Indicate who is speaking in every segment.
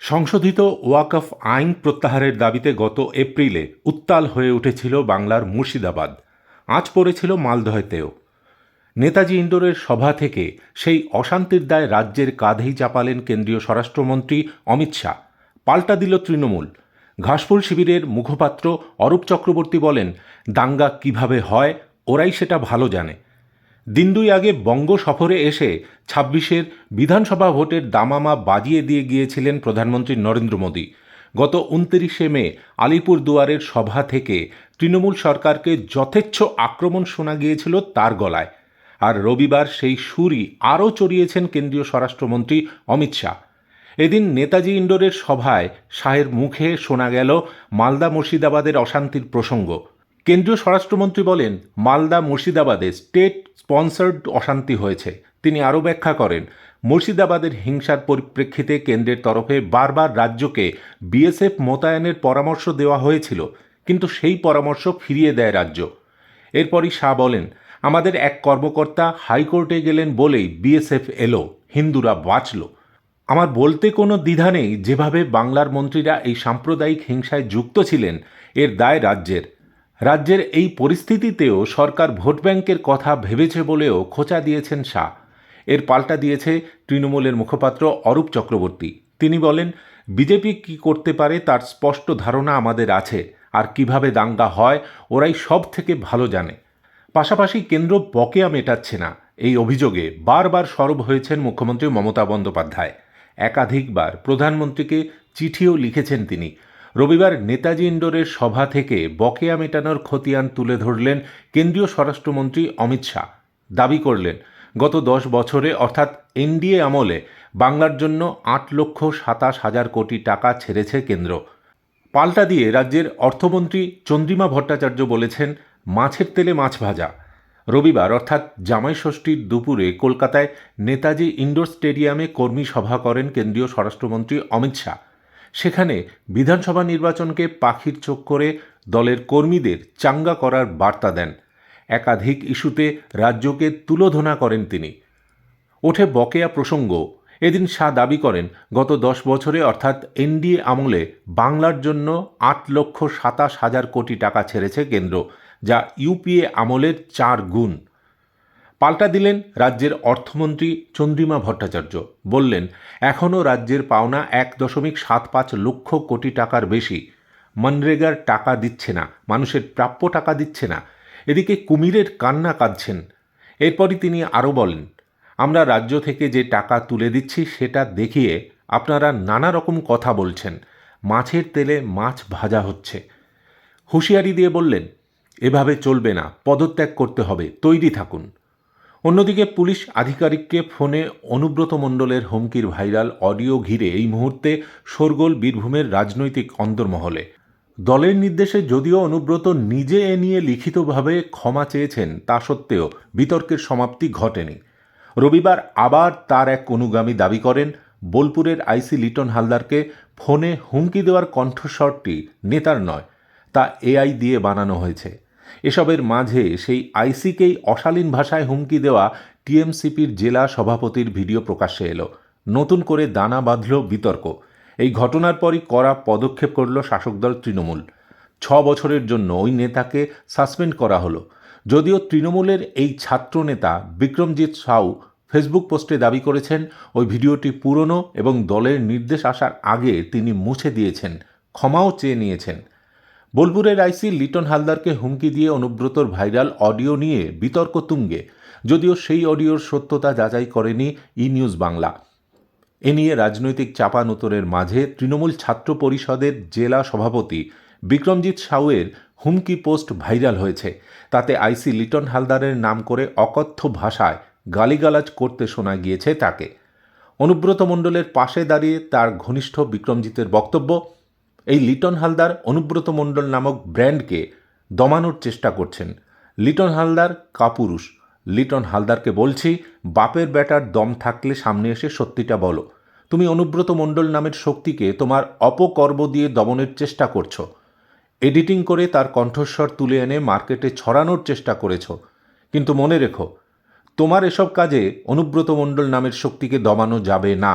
Speaker 1: সংশোধিত ওয়াকফ আইন প্রত্যাহারের দাবিতে গত এপ্রিলে উত্তাল হয়ে উঠেছিল বাংলার মুর্শিদাবাদ। আজ পড়েছিল মালদহেতেও। নেতাজি ইন্ডোরের সভা থেকে সেই অশান্তির দায় রাজ্যের কাঁধেই চাপালেন কেন্দ্রীয় স্বরাষ্ট্রমন্ত্রী অমিত শাহ। পাল্টা দিল তৃণমূল। ঘাসফুল শিবিরের মুখপাত্র অরূপ চক্রবর্তী বলেন, দাঙ্গা কীভাবে হয়, ওরাই সেটা ভালো জানে। দিন দুই আগে বঙ্গ সফরে এসে ছাব্বিশের বিধানসভা ভোটের দামামা বাজিয়ে দিয়ে গিয়েছিলেন প্রধানমন্ত্রী নরেন্দ্র মোদী। গত উনত্রিশে মে আলিপুর দুয়ারের সভা থেকে তৃণমূল সরকারকে যথেচ্ছ আক্রমণ শোনা গিয়েছিল তার গলায়। আর রবিবার সেই সুরই আরও চড়িয়েছেন কেন্দ্রীয় স্বরাষ্ট্রমন্ত্রী অমিত শাহ। এদিন নেতাজি ইন্ডোরের সভায় শাহের মুখে শোনা গেল মালদা মুর্শিদাবাদের অশান্তির প্রসঙ্গ। কেন্দ্রীয় স্বরাষ্ট্রমন্ত্রী বলেন, মালদা মুর্শিদাবাদে স্টেট স্পন্সার্ড অশান্তি হয়েছে। তিনি আরও ব্যাখ্যা করেন, মুর্শিদাবাদের হিংসার পরিপ্রেক্ষিতে কেন্দ্রের তরফে বারবার রাজ্যকে বিএসএফ মোতায়েনের পরামর্শ দেওয়া হয়েছিল, কিন্তু সেই পরামর্শ ফিরিয়ে দেয় রাজ্য। এরপরই শাহ বলেন, আমাদের এক কর্মকর্তা হাইকোর্টে গেলেন বলেই বিএসএফ এলো, হিন্দুরা বাঁচল। আমার বলতে কোনো দ্বিধা নেই, যেভাবে বাংলার মন্ত্রীরা এই সাম্প্রদায়িক হিংসায় যুক্ত ছিলেন, এর দায় রাজ্যের। রাজ্যের এই পরিস্থিতিতেও সরকার ভোট ব্যাংকের কথা ভেবেছে বলেও খোঁচা দিয়েছেন শাহ। এর পাল্টা দিয়েছে তৃণমূলের মুখপাত্র অরূপ চক্রবর্তী। তিনি বলেন, বিজেপি কি করতে পারে তার স্পষ্ট ধারণা আমাদের আছে, আর কীভাবে দাঙ্গা হয় ওরাই সব থেকে ভালো জানে। পাশাপাশি কেন্দ্র বকেয়া মেটাচ্ছে না। এই অভিযোগে বারবার সরব হয়েছেন মুখ্যমন্ত্রী মমতা বন্দ্যোপাধ্যায়। একাধিকবার প্রধানমন্ত্রীকে চিঠিও লিখেছেন তিনি। রবিবার নেতাজি ইন্ডোরের সভা থেকে বকেয়া মেটানোর খতিয়ান তুলে ধরলেন কেন্দ্রীয় স্বরাষ্ট্রমন্ত্রী অমিত শাহ। দাবি করলেন, গত দশ বছরে অর্থাৎ এনডিএ আমলে বাংলার জন্য আট লক্ষ সাতাশ হাজার কোটি টাকা ছেড়েছে কেন্দ্র। পাল্টা দিয়ে রাজ্যের অর্থমন্ত্রী চন্দ্রিমা ভট্টাচার্য বলেছেন, মাছের তেলে মাছ ভাজা। রবিবার অর্থাৎ জামাই ষষ্ঠীর দুপুরে কলকাতায় নেতাজি ইন্ডোর স্টেডিয়ামে কর্মী সভা করেন কেন্দ্রীয় স্বরাষ্ট্রমন্ত্রী অমিত শাহ। সেখানে বিধানসভা নির্বাচনকে পাখির চোখ করে দলের কর্মীদের চাঙ্গা করার বার্তা দেন। একাধিক ইস্যুতে রাজ্যকে তুলোধনা করেন তিনি। ওঠে বকেয়া প্রসঙ্গ। এদিন শাহ দাবি করেন, গত দশ বছরে অর্থাৎ এনডিএ আমলে বাংলার জন্য আট লক্ষ সাতাশ হাজার কোটি টাকা ছেড়েছে কেন্দ্র, যা ইউপিএ আমলের চার গুণ। পাল্টা দিলেন রাজ্যের অর্থমন্ত্রী চন্দ্রিমা ভট্টাচার্য। বললেন, এখনও রাজ্যের পাওনা এক দশমিক সাত পাঁচ লক্ষ কোটি টাকার বেশি। মনরেগার টাকা দিচ্ছে না, মানুষের প্রাপ্য টাকা দিচ্ছে না। এদিকে কুমিরের কান্না কাঁদছেন। এরপরই তিনি আরও বলেন, আমরা রাজ্য থেকে যে টাকা তুলে দিচ্ছি সেটা দেখিয়ে আপনারা নানা রকম কথা বলছেন। মাছের তেলে মাছ ভাজা হচ্ছে। হুঁশিয়ারি দিয়ে বললেন, এভাবে চলবে না, পদত্যাগ করতে হবে, তৈরি থাকুন। অন্যদিকে পুলিশ আধিকারিককে ফোনে অনুব্রত মণ্ডলের হুমকির ভাইরাল অডিও ঘিরে এই মুহূর্তে শোরগোল বীরভূমের রাজনৈতিক অন্তর্মহলে দলের নির্দেশে যদিও অনুব্রত নিজে এ নিয়ে লিখিতভাবে ক্ষমা চেয়েছেন, তা সত্ত্বেও বিতর্কের সমাপ্তি ঘটেনি। রবিবার আবার তার এক অনুগামী দাবি করেন, বোলপুরের আইসি লিটন হালদারকে ফোনে হুমকি দেওয়ার কণ্ঠস্বরটি নেতার নয়, তা এআই দিয়ে বানানো হয়েছে। এসবের মাঝে সেই আইসিকেই অশালীন ভাষায় হুমকি দেওয়া টিএমসিপির জেলা সভাপতির ভিডিও প্রকাশ্যে এলো। নতুন করে দানা বাঁধল বিতর্ক। এই ঘটনার পরই কড়া পদক্ষেপ করল শাসক দল তৃণমূল। ছ বছরের জন্য ওই নেতাকে সাসপেন্ড করা হলো। যদিও তৃণমূলের এই ছাত্র নেতা বিক্রমজিৎ সাউ ফেসবুক পোস্টে দাবি করেছেন, ওই ভিডিওটি পুরনো এবং দলের নির্দেশ আসার আগে তিনি মুছে দিয়েছেন, ক্ষমাও চেয়ে নিয়েছেন। বোলপুরের আইসি লিটন হালদারকে হুমকি দিয়ে অনুব্রতর ভাইরাল অডিও নিয়ে বিতর্ক তুঙ্গে, যদিও সেই অডিওর সত্যতা যাচাই করেনি ই নিউজ বাংলা। এ নিয়ে রাজনৈতিক চাপানুতরের মাঝে তৃণমূল ছাত্র পরিষদের জেলা সভাপতি বিক্রমজিৎ সাউয়ের হুমকি পোস্ট ভাইরাল হয়েছে। তাতে আইসি লিটন হালদারের নাম করে অকথ্য ভাষায় গালিগালাজ করতে শোনা গিয়েছে তাকে। অনুব্রত মণ্ডলের পাশে দাঁড়িয়ে তার ঘনিষ্ঠ বিক্রমজিতের বক্তব্য এই লিটন হালদার অনুব্রত মণ্ডল নামক ব্র্যান্ডকে দমানোর চেষ্টা করছেন। লিটন হালদার কাপুরুষ। লিটন হালদারকে বলছি, বাপের ব্যাটার দম থাকলে সামনে এসে সত্যিটা বলো। তুমি অনুব্রত মণ্ডল নামের শক্তিকে তোমার অপকর্ম দিয়ে দমনের চেষ্টা করছ। এডিটিং করে তার কণ্ঠস্বর তুলে এনে মার্কেটে ছড়ানোর চেষ্টা করেছ। কিন্তু মনে রেখো, তোমার এসব কাজে অনুব্রত মণ্ডল নামের শক্তিকে দমানো যাবে না।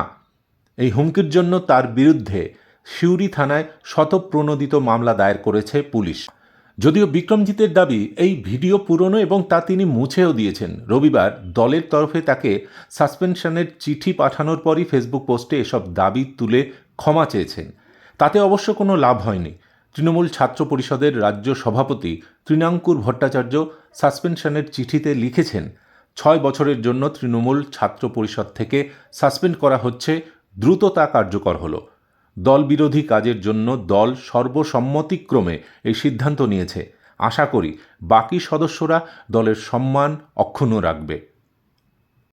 Speaker 1: এই হুমকির জন্য তার বিরুদ্ধে সিউড়ি থানায় শতপ্রণোদিত মামলা দায়ের করেছে পুলিশ। যদিও বিক্রমজিতের দাবি, এই ভিডিও পুরনো এবং তা তিনি মুছেও দিয়েছেন। রবিবার দলের তরফে তাকে সাসপেনশনের চিঠি পাঠানোর পরই ফেসবুক পোস্টে এসব দাবি তুলে ক্ষমা চেয়েছেন। তাতে অবশ্য কোনো লাভ হয়নি। তৃণমূল ছাত্র পরিষদের রাজ্য সভাপতি তৃণাঙ্কুর ভট্টাচার্য সাসপেনশনের চিঠিতে লিখেছেন, ছয় বছরের জন্য তৃণমূল ছাত্র পরিষদ থেকে সাসপেন্ড করা হচ্ছে, দ্রুত তা কার্যকর হলো। দল বিরোধী কাজের জন্য দল সর্বসম্মতিক্রমে এই সিদ্ধান্ত নিয়েছে। আশা করি বাকি সদস্যরা দলের সম্মান অক্ষুণ্ণ রাখবে।